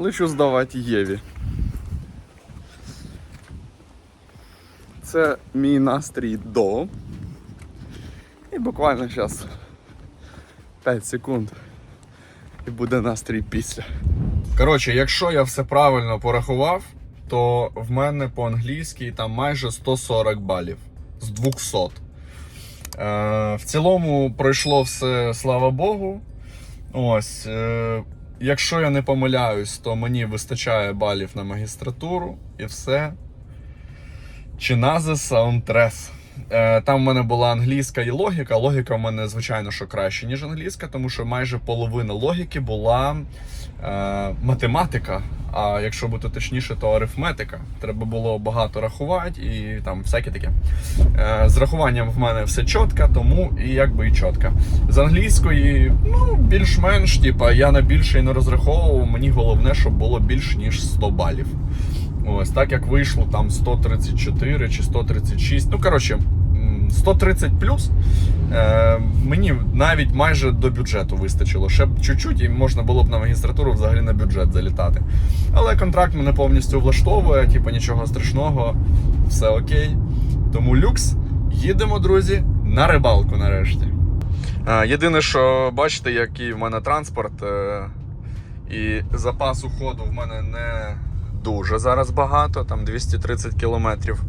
лечу здавати Єві. Це мій настрій до. І буквально зараз 5 секунд. І буде настрій після. Коротше, якщо я все правильно порахував, то в мене по-англійськи там майже 140 балів з 200. Е, в цілому пройшло все, слава Богу. Ось. Якщо я не помиляюсь, то мені вистачає балів на магістратуру і все. Чиназе Саундтрес. Е, Там в мене була англійська і логіка. Логіка в мене, звичайно, що краще, ніж англійська, тому що майже половина логіки була е, математика. А якщо бути точніше, то арифметика. Треба було багато рахувати і там всяке таке. Е, з рахуванням в мене все чітко, тому і якби і чітко. З англійської, ну, більш-менш, типа, я на більше і не розраховував. Мені головне, щоб було більш ніж 100 балів. Ось так як вийшло там 134 чи 136. Ну, коротше, 130 плюс. Е, мені навіть майже до бюджету вистачило. Ще б чуть-чуть, і можна було б на магістратуру взагалі на бюджет залітати. Але контракт мене повністю влаштовує, типу нічого страшного, все окей. Тому люкс. Їдемо, друзі, на рибалку нарешті. Е, єдине, що бачите, який в мене транспорт, е, і запас уходу в мене не дуже зараз багато, там 230 кілометрів.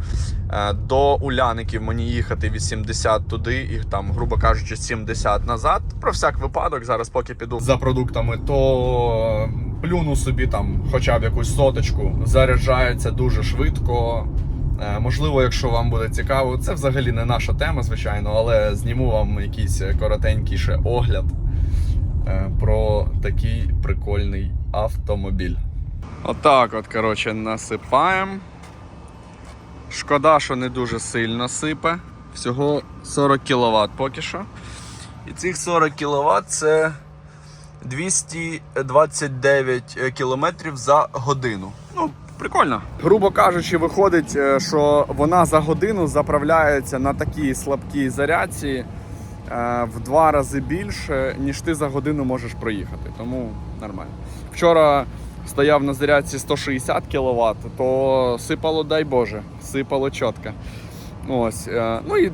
Е, До Уляників мені їхати 80 туди і там, грубо кажучи, 70 назад. Про всяк випадок, зараз поки піду за продуктами, то плюну собі там хоча б якусь соточку, заряджається дуже швидко. Е, Можливо, якщо вам буде цікаво, це взагалі не наша тема, звичайно, але зніму вам якийсь коротенький ще огляд е, про такий прикольний автомобіль. Отак от, коротше, насипаємо. Шкода, що не дуже сильно сипе. Всього 40 кВт поки що. І цих 40 кВт це 229 км за годину. Ну, прикольно. Грубо кажучи, виходить, е, що вона за годину заправляється на такій слабкій зарядці е, в два рази більше, ніж ти за годину можеш проїхати. Тому нормально. Вчора стояв на зарядці 160 кВт, то сипало, дай Боже, сипало чітко. Ось. е, Ну і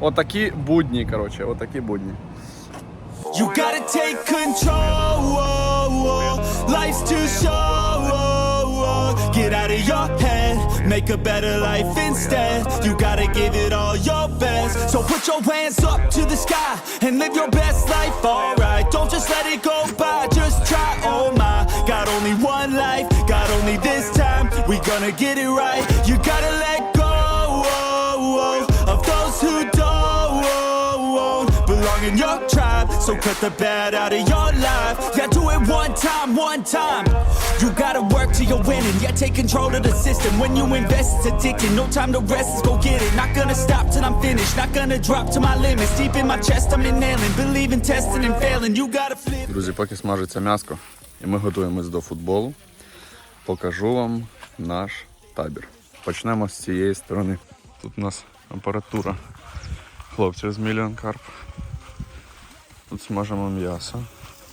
отакі будні, коротше, отакі будні. You gotta take control. Life's too short. Get out of your head, make a better life instead. You gotta give it all your best. So put your hands up to the sky and live your best life, alright. Don't just let it go by, just try. Oh my, got only one life, got only this time. We gonna get it right. You gotta let go oh, of those who don't belong in your tribe. So cut the bad out of your life. Yeah, do it one time, one time. You're winning. Yeah, take control of the system. When you invest, it's addicting. No time to rest, let's go get it. Not gonna stop till I'm finished. Not gonna drop to my limits. Deep in my chest, I'm inhaling. Believe in testing and failing. You gotta flip. Друзі, поки смажиться м'яско, і ми готуємось до футболу, покажу вам наш табір. Почнемо з цієї сторони. Тут у нас апаратура хлопців з Million Carp. Тут смажимо м'ясо.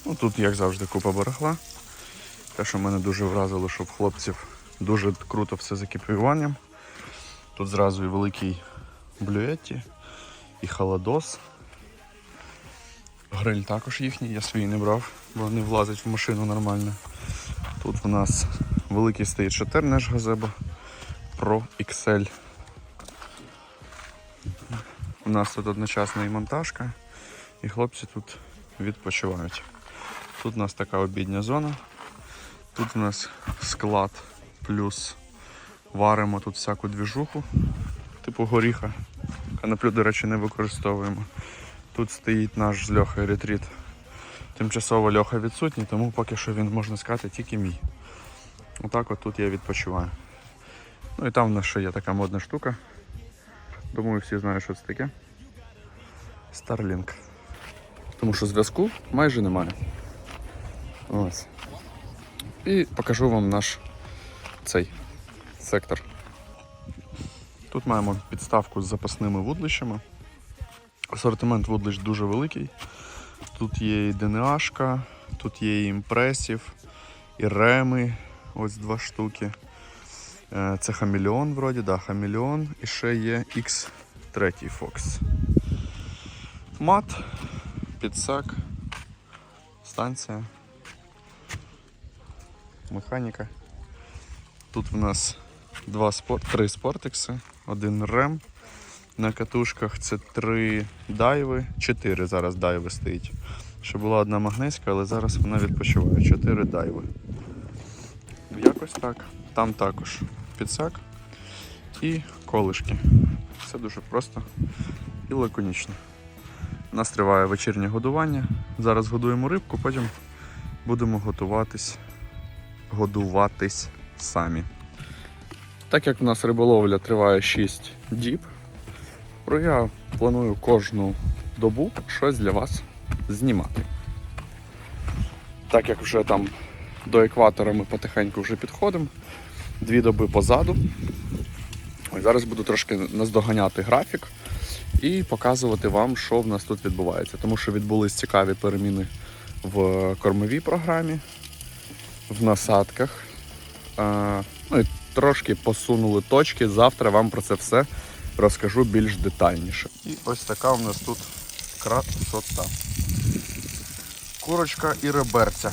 Ну, тут, як завжди, купа барахла. Те, що мене дуже вразило, що в хлопців дуже круто все з екіпіюванням. Тут зразу і великий блюетті, і холодос. Гриль також їхній, я свій не брав, бо не влазить в машину нормально. Тут у нас великий стоїть шатер наш газеба Pro XL. У нас тут одночасна і монтажка, і хлопці тут відпочивають. Тут у нас така обідня зона. Тут у нас склад плюс варимо тут всяку двіжуху, типу горіха. Канаплю, до речі, не використовуємо. Тут стоїть наш з Льохою ретріт. Тимчасово Льоха відсутній, тому поки що він можна сказати тільки мій. Отак от тут я відпочиваю. Ну і там в нас ще є така модна штука. Думаю, всі знають, що це таке. Starlink. Тому що зв'язку майже немає. Ось. І покажу вам наш цей сектор. Тут маємо підставку з запасними вудлищами. Асортимент вудлищ дуже великий. Тут є і ДНАшка, Тут є і імпресів, і реми, ось два штуки. Е, Це хамелеон вроді, да, хамелеон. І ще є X3 Fox. Мат, підсак, станція, механіка. Тут в нас два спорт, три спортикси, один рем. На катушках це три дайви, чотири зараз дайви стоїть. Ще була одна магнитська, але зараз вона відпочиває. Чотири дайви. Якось так. Там також підсак і колишки. Все дуже просто і лаконічно. Нас триває вечірнє годування. Зараз годуємо рибку, потім будемо готуватись, годуватись самі. Так як в нас риболовля триває 6 діб, я планую кожну добу щось для вас знімати. Так як вже там до екватора ми потихеньку вже підходимо, дві доби позаду. Ось зараз буду трошки наздоганяти графік і показувати вам, що в нас тут відбувається. Тому що відбулись цікаві переміни в кормовій програмі, в насадках. Ну і трошки посунули точки. Завтра вам про це все розкажу більш детальніше. І ось така у нас тут красота. Курочка і реберця.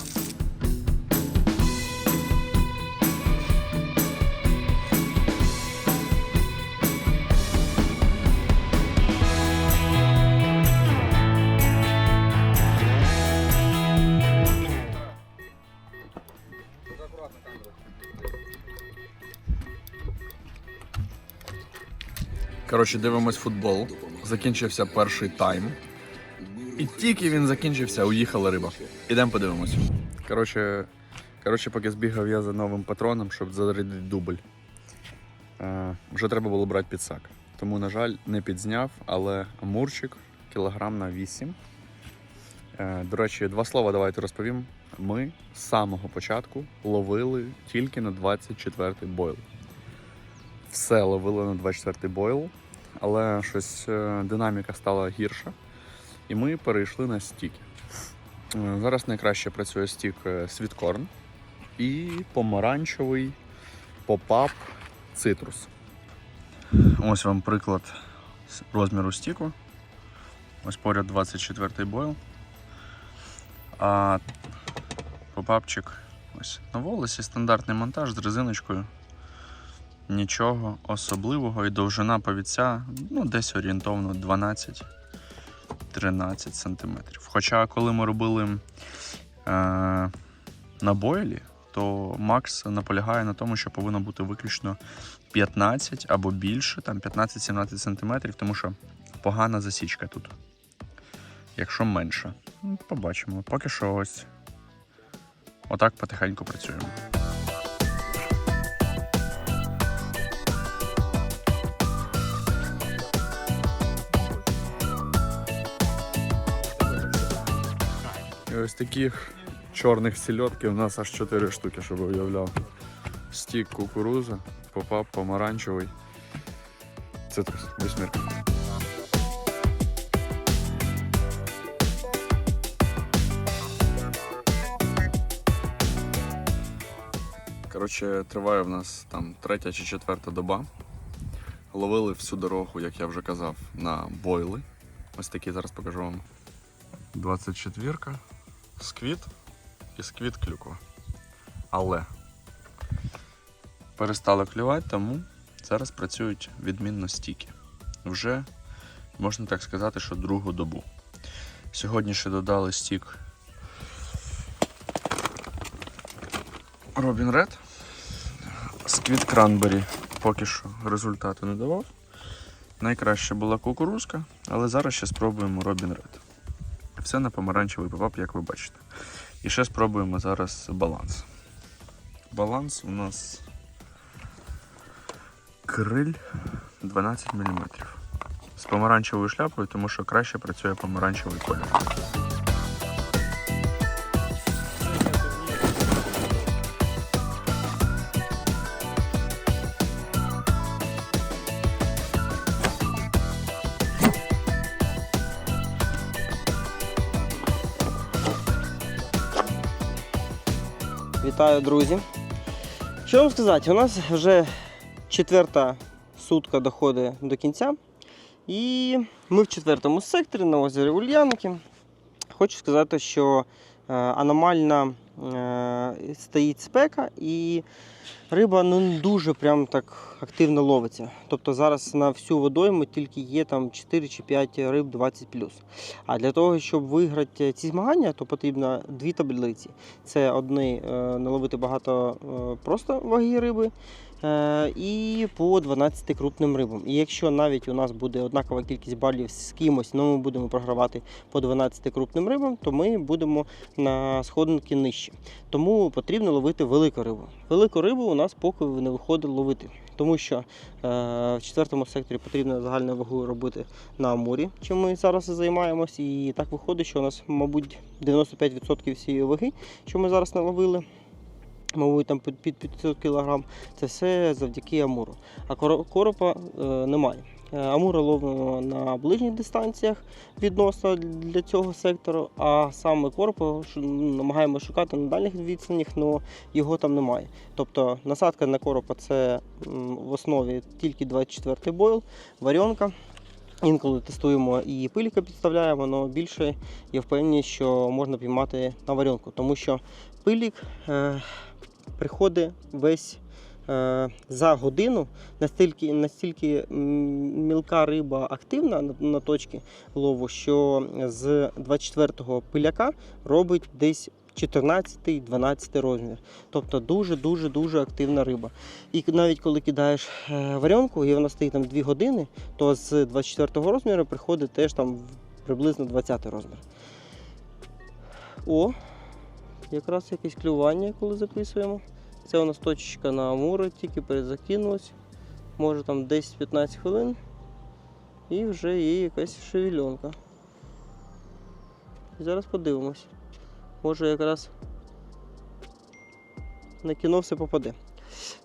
Коротше, дивимось футбол. Закінчився перший тайм. І тільки він закінчився, уїхала риба. Ідемо подивимось. Коротше, коротше, поки збігав я за новим патроном, щоб зарядити дубль. Е, вже треба було брати підсак. Тому, на жаль, не підзняв, але амурчик кілограм на 8. Е, до речі, два слова давайте розповім. Ми з самого початку ловили тільки на 24-й бойл. Все ловили на 24-й бойл, але щось е, динаміка стала гірша. І ми перейшли на стіки. Е, Зараз найкраще працює стік е, Світкорн і помаранчевий попап цитрус. Ось вам приклад розміру стіку. Ось поряд 24-й бойл. А попапчик ось на волосі стандартний монтаж з резиночкою. Нічого особливого і довжина повідця ну, десь орієнтовно 12 13 сантиметрів. Хоча, коли ми робили е, на бойлі, то Макс наполягає на тому, що повинно бути виключно 15 або більше, там 15-17 сантиметрів, тому що погана засічка тут. Якщо менше, Ну, побачимо. Поки що ось отак потихеньку працюємо. І ось таких чорних сільотки у нас аж 4 штуки, щоб уявляв. Стік кукуруза, попап помаранчевий. Цитрус, восьмірка. Коротше, триває в нас там третя чи четверта доба. Ловили всю дорогу, як я вже казав, на бойли. Ось такі зараз покажу вам. 24-ка, сквіт і сквіт клюква. Але перестали клювати, тому зараз працюють відмінно стіки. Вже можна так сказати, що другу добу. Сьогодні ще додали стік Робін Ред. Сквіт Кранбері поки що результату не давав. Найкраще була кукурузка, але зараз ще спробуємо Робін Ред. Все на помаранчевий попап, як ви бачите. І ще спробуємо зараз баланс. Баланс у нас криль 12 мм. З помаранчевою шляпою, тому що краще працює помаранчевий колір. Вітаю, друзі. Що вам сказати, у нас вже четверта сутка доходить до кінця. І ми в четвертому секторі на озері Ульянки. Хочу сказати, що е, аномальна е, стоїть спека і риба ну, не дуже прям так активно ловиться. Тобто зараз на всю водойму тільки є там 4 чи 5 риб 20 А для того, щоб виграти ці змагання, то потрібно дві таблиці. Це одні е, наловити багато е, просто ваги риби і по 12 крупним рибам. І якщо навіть у нас буде однакова кількість балів з кимось, але ми будемо програвати по 12 крупним рибам, то ми будемо на сходинки нижче. Тому потрібно ловити велику рибу. Велику рибу у нас поки не виходить ловити. Тому що е, в четвертому секторі потрібно загальну вагу робити на морі, чим ми зараз і займаємось. І так виходить, що у нас, мабуть, 95% всієї ваги, що ми зараз наловили, мабуть, там під під 500 кг, це все завдяки амуру. А коропа е, немає. Е, Амура ловимо на ближніх дистанціях відносно для цього сектору, а саме коропа намагаємося шукати на дальніх відстанях, але його там немає. Тобто насадка на коропа це в основі тільки 24-й бойл, варіонка. Інколи тестуємо і пиліка підставляємо, але більше я впевнений, що можна піймати на варіонку, тому що пилік е, приходить весь е, за годину, настільки, настільки мілка риба активна на, на точці лову, що з 24-го пиляка робить десь 14-12 розмір. Тобто дуже-дуже дуже активна риба. І навіть коли кидаєш е, варіонку, і вона стоїть там 2 години, то з 24-го розміру приходить теж там приблизно 20 розмір. О, якраз якесь клювання, коли записуємо. Це у нас точечка на Амура, тільки перезакинулась. Може там 10-15 хвилин. І вже є якась шевельонка. Зараз подивимось. Може якраз на кіно все попаде.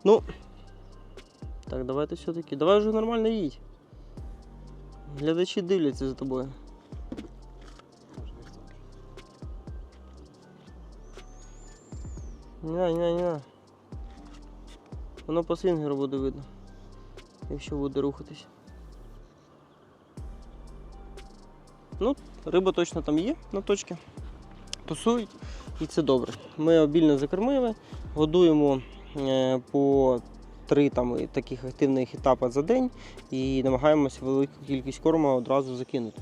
Ну, так, давайте все-таки. Давай вже нормально їдь. Глядачі дивляться за тобою. Ня, ня, ня. Воно по свінгеру буде видно, якщо буде рухатись. Ну, риба точно там є на точці. Тусують і це добре. Ми обільно закормили, годуємо е, по три там, таких активних етапи за день і намагаємося велику кількість корму одразу закинути.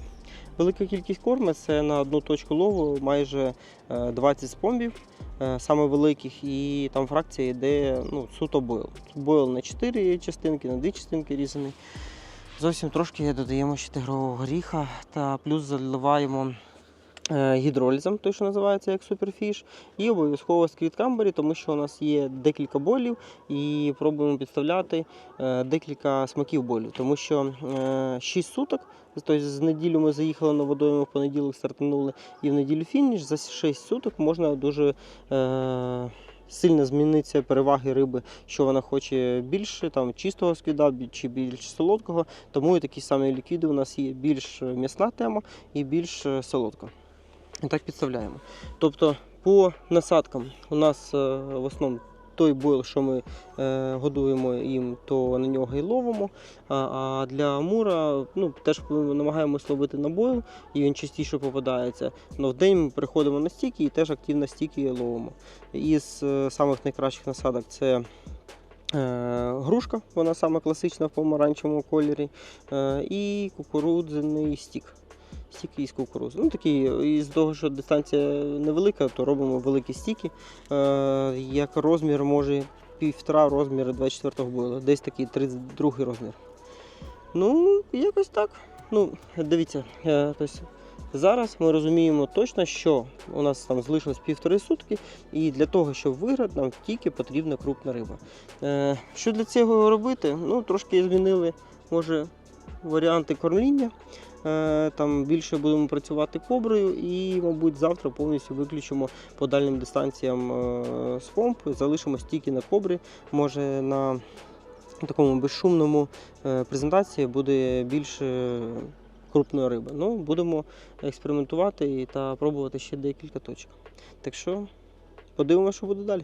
Велика кількість корми це на одну точку лову майже е, 20 спомбів, е, саме великих, і там фракція йде ну, суто бойл. Бойл на 4 частинки, на 2 частинки різаний. Зовсім трошки додаємо ще тигрового горіха та плюс заливаємо е, гідролізом, той, що називається як суперфіш, і обов'язково скріт камбері, тому що у нас є декілька болів і пробуємо підставляти е, декілька смаків болів, тому що е, 6 суток, тобто з неділю ми заїхали на водойму, в понеділок стартанули і в неділю фініш, за 6 суток можна дуже е, сильно зміниться переваги риби, що вона хоче більше там, чистого бі- чи більш солодкого, тому і такі самі ліквіди у нас є. Більш м'ясна тема і більш е, солодка. І так підставляємо. Тобто по насадкам у нас е, в основному той бойл, що ми е, годуємо їм, то на нього і ловимо. А, а для амура ну, теж намагаємося ловити на бойл, і він частіше попадається. Но в день ми переходимо на стіки і теж активно стіки ловимо. Із е, самих найкращих насадок це е, грушка, вона саме класична в помаранчевому кольорі, е, і кукурудзяний стік. Стіки із кукурудзи. Ну, такі, із того, що дистанція невелика, то робимо великі стіки. Е, як розмір може півтора розміру 24-го бойла, десь такий 32 розмір. Ну, якось так. Ну, дивіться, е, тобто зараз ми розуміємо точно, що у нас там залишилось півтори сутки, і для того, щоб виграти, нам тільки потрібна крупна риба. Е, що для цього робити? Ну, трошки змінили, може, варіанти кормління. Е, Там більше будемо працювати коброю і, мабуть, завтра повністю виключимо по дальнім дистанціям е, з помп, залишимо тільки на кобрі. Може на такому безшумному е, презентації буде більше крупної риби. Ну, будемо експериментувати та пробувати ще декілька точок. Так що подивимося, що буде далі.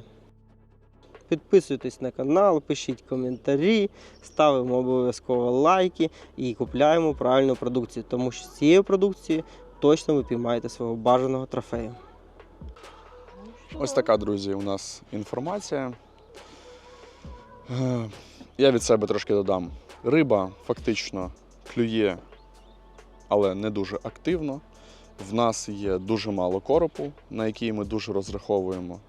Підписуйтесь на канал, пишіть коментарі, ставимо обов'язково лайки і купляємо правильну продукцію, тому що з цією продукцією точно ви піймаєте свого бажаного трофею. Ось така, друзі, у нас інформація. Е, Я від себе трошки додам. Риба фактично клює, але не дуже активно. В нас є дуже мало коропу, на який ми дуже розраховуємо.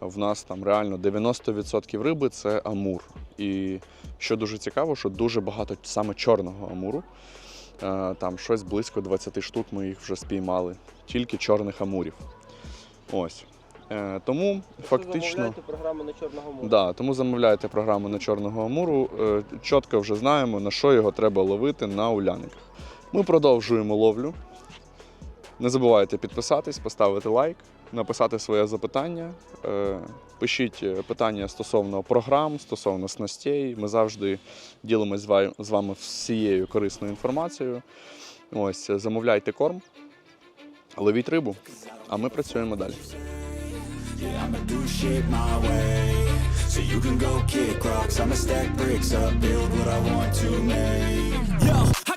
В нас там реально 90% риби це амур. І що дуже цікаво, що дуже багато саме чорного амуру. Е, Там щось близько 20 штук ми їх вже спіймали, тільки чорних амурів. Ось. Е, Тому фактично. програму на чорного моря. Да, тому замовляйте програму на чорного амуру. Е, Чітко вже знаємо, на що його треба ловити на уляниках. Ми продовжуємо ловлю. Не забувайте підписатись, поставити лайк, написати своє запитання. Е, Пишіть е, питання стосовно програм, стосовно снастей. Ми завжди ділимось з ва- з вами всією корисною інформацією. Ось, е, замовляйте корм, ловіть рибу, а ми працюємо далі. So you can go kick rocks. I'ma stack bricks up, build what I want to make. Yo,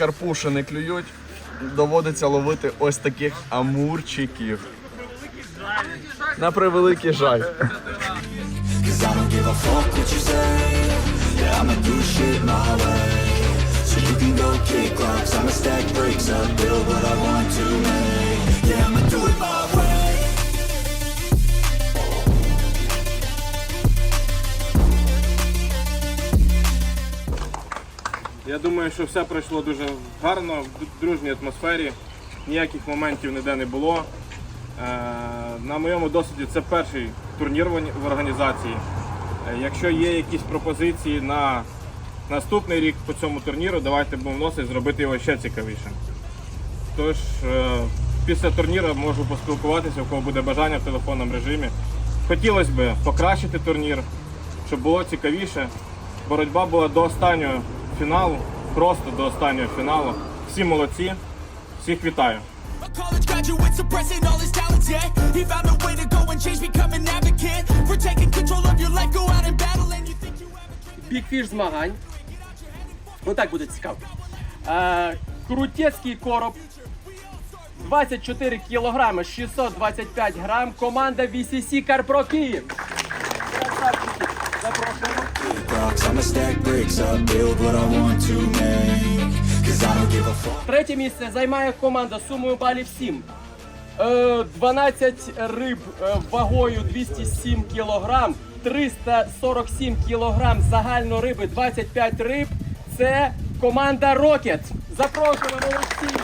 карпуші не клюють, доводиться ловити ось таких амурчиків. На превеликий жаль. So you can go kick rocks. I'm a stack breaks up, build what I want to make. Я думаю, що все пройшло дуже гарно, в дружній атмосфері. Ніяких моментів ніде не було. Е, На моєму досвіді це перший турнір в організації. Е, Якщо є якісь пропозиції на наступний рік по цьому турніру, давайте будемо вносити, зробити його ще цікавішим. Тож е, після турніру можу поспілкуватися, у кого буде бажання в телефонному режимі. Хотілося б покращити турнір, щоб було цікавіше. Боротьба була до останнього фіналу, просто до останнього фіналу. Всі молодці, всіх вітаю. College graduate suppressing all his talents, yeah. He found a way to go and change, become an advocate. For taking control of your life, go out and battle, and you think you have бікфіш змагань. Ну так буде цікаво. Е, крутецький короб. 24 кілограми, 625 грам. Команда VCC Карпро Київ. Rocks. I'ma stack bricks up, build what I want to make. Cause I don't give a fuck. Третє місце займає команда сумою балів 7. Е, 12 риб е, вагою 207 кілограм, 347 кілограм загально риби, 25 риб. Це команда Рокет. Запрошуємо молодці.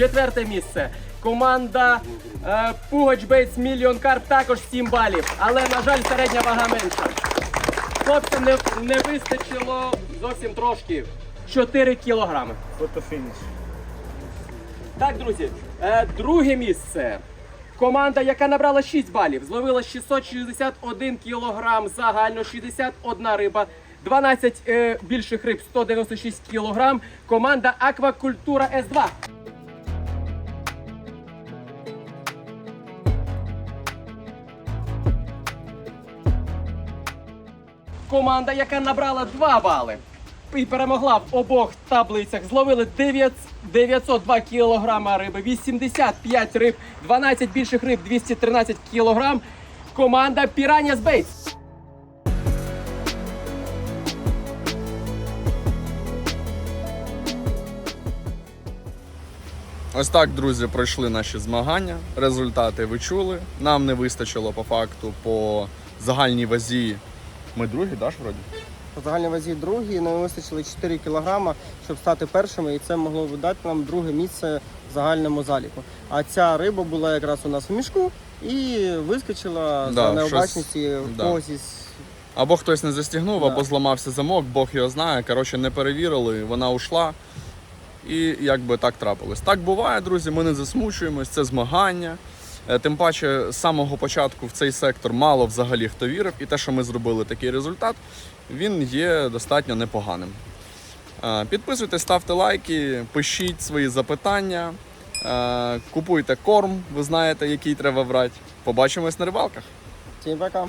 Четверте місце. Команда е, Пугач Бейтс Мільйон Карп також 7 балів. Але, на жаль, середня вага менша. Хлопцям не, не вистачило зовсім трошки. 4 кілограми. Фотофініш. Так, друзі, е, друге місце. Команда, яка набрала 6 балів, зловила 661 кілограм, загально 61 риба, 12 е, більших риб, 196 кілограм. Команда Аквакультура С2. Команда, яка набрала 2 бали і перемогла в обох таблицях. Зловили 9, 902 кілограма риби, 85 риб, 12 більших риб, 213 кілограм. Команда Piranha Baits. Ось так, друзі, пройшли наші змагання. Результати ви чули. Нам не вистачило по факту по загальній вазі. Ми другі, даш вроді? По загальній вазі другі, нам вистачило 4 кг, щоб стати першими, і це могло б дати нам друге місце в загальному заліку. А ця риба була якраз у нас в мішку і вискочила Да, за необачності щось- в да. когось із Або хтось не застігнув, Да. або зламався замок, Бог його знає. Коротше, не перевірили, вона ушла. І якби так трапилось. Так буває, друзі, ми не засмучуємось, це змагання. Е, Тим паче, з самого початку в цей сектор мало взагалі хто вірив, і те, що ми зробили такий результат, він є достатньо непоганим. Е, Підписуйтесь, ставте лайки, пишіть свої запитання, е, купуйте корм, ви знаєте, який треба брати. Побачимось на рибалках. Всім пока.